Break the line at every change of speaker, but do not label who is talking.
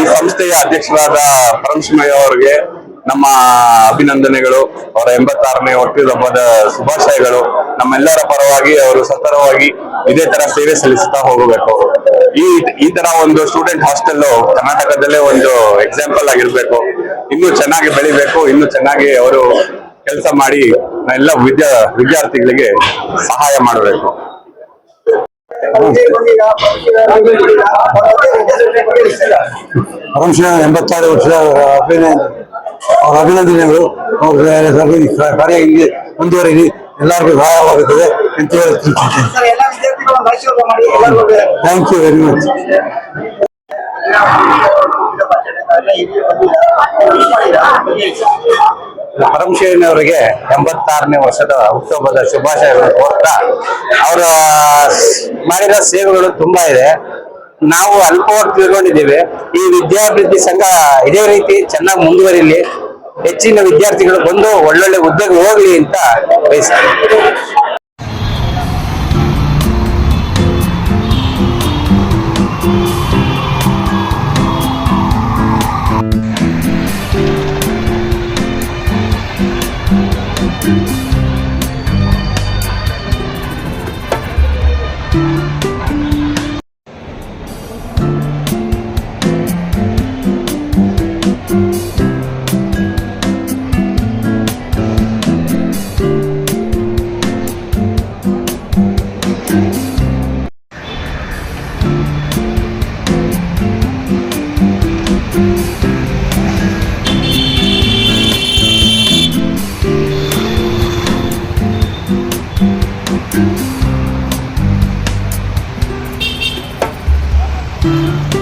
ಈ ಸಂಸ್ಥೆಯ ಅಧ್ಯಕ್ಷರಾದ ಪರಮಶಿವಯ್ಯ ಅವರಿಗೆ ನಮ್ಮ ಅಭಿನಂದನೆಗಳು, ಅವರ ಎಂಬತ್ತಾರನೇ ಹುಟ್ಟುಹಬ್ಬದ ಶುಭಾಶಯಗಳು. ನಮ್ಮೆಲ್ಲರ ಪರವಾಗಿ ಅವರು ಸತತವಾಗಿ ಇದೇ ತರ ಸೇವೆ ಸಲ್ಲಿಸುತ್ತಾ ಹೋಗಬೇಕು. ಈ ಈ ತರ ಒಂದು ಸ್ಟೂಡೆಂಟ್ ಹಾಸ್ಟೆಲ್ ಕರ್ನಾಟಕದಲ್ಲೇ ಒಂದು ಎಕ್ಸಾಂಪಲ್ ಆಗಿರ್ಬೇಕು. ಇನ್ನೂ ಚೆನ್ನಾಗಿ ಬೆಳಿಬೇಕು, ಇನ್ನು ಚೆನ್ನಾಗಿ ಅವರು ಕೆಲಸ ಮಾಡಿ ಎಲ್ಲ ವಿದ್ಯಾ, ವಿದ್ಯಾರ್ಥಿಗಳಿಗೆ ಸಹಾಯ ಮಾಡಬೇಕು.
ಪರಮಶಿವ ಎಂಬತ್ತಾರು ವರ್ಷದ ಅಭಿನಯ ಅವರ ಅಭಿನಂದನೆಗಳು. ಅವ್ರ ಕಾರ್ಯ ಹಿಂಗೆ ಮುಂದುವರಿಲಿ. ಎಲ್ಲರಿಗೂ ಸಹಾಯವಾಗುತ್ತದೆ ಅಂತ ಥ್ಯಾಂಕ್ ಯು ವೆರಿ ಮಚ್
ಪರಮಶಿವನವರಿಗೆ ಎಂಬತ್ತಾರನೇ ವರ್ಷದ ಹುಟ್ಟುಹಬ್ಬದ ಶುಭಾಶಯಗಳು ಕೋರ್ತಾ, ಅವರ ಮಾಡಿದ ಸೇವೆಗಳು ತುಂಬಾ ಇದೆ. ನಾವು ಅಲ್ಪವಾಗಿ ತಿಳ್ಕೊಂಡಿದ್ದೀವಿ ಈ ವಿದ್ಯಾಭಿವೃದ್ಧಿ ಸಂಘ ಇದೇ ರೀತಿ ಚೆನ್ನಾಗಿ ಮುಂದುವರಿಲಿ. ಹೆಚ್ಚಿನ ವಿದ್ಯಾರ್ಥಿಗಳು ಬಂದು ಒಳ್ಳೊಳ್ಳೆ ಹುದ್ದೆಗೆ ಹೋಗ್ಲಿ ಅಂತ ಬಯಸ್ತೀನಿ. Thank you. Thank you.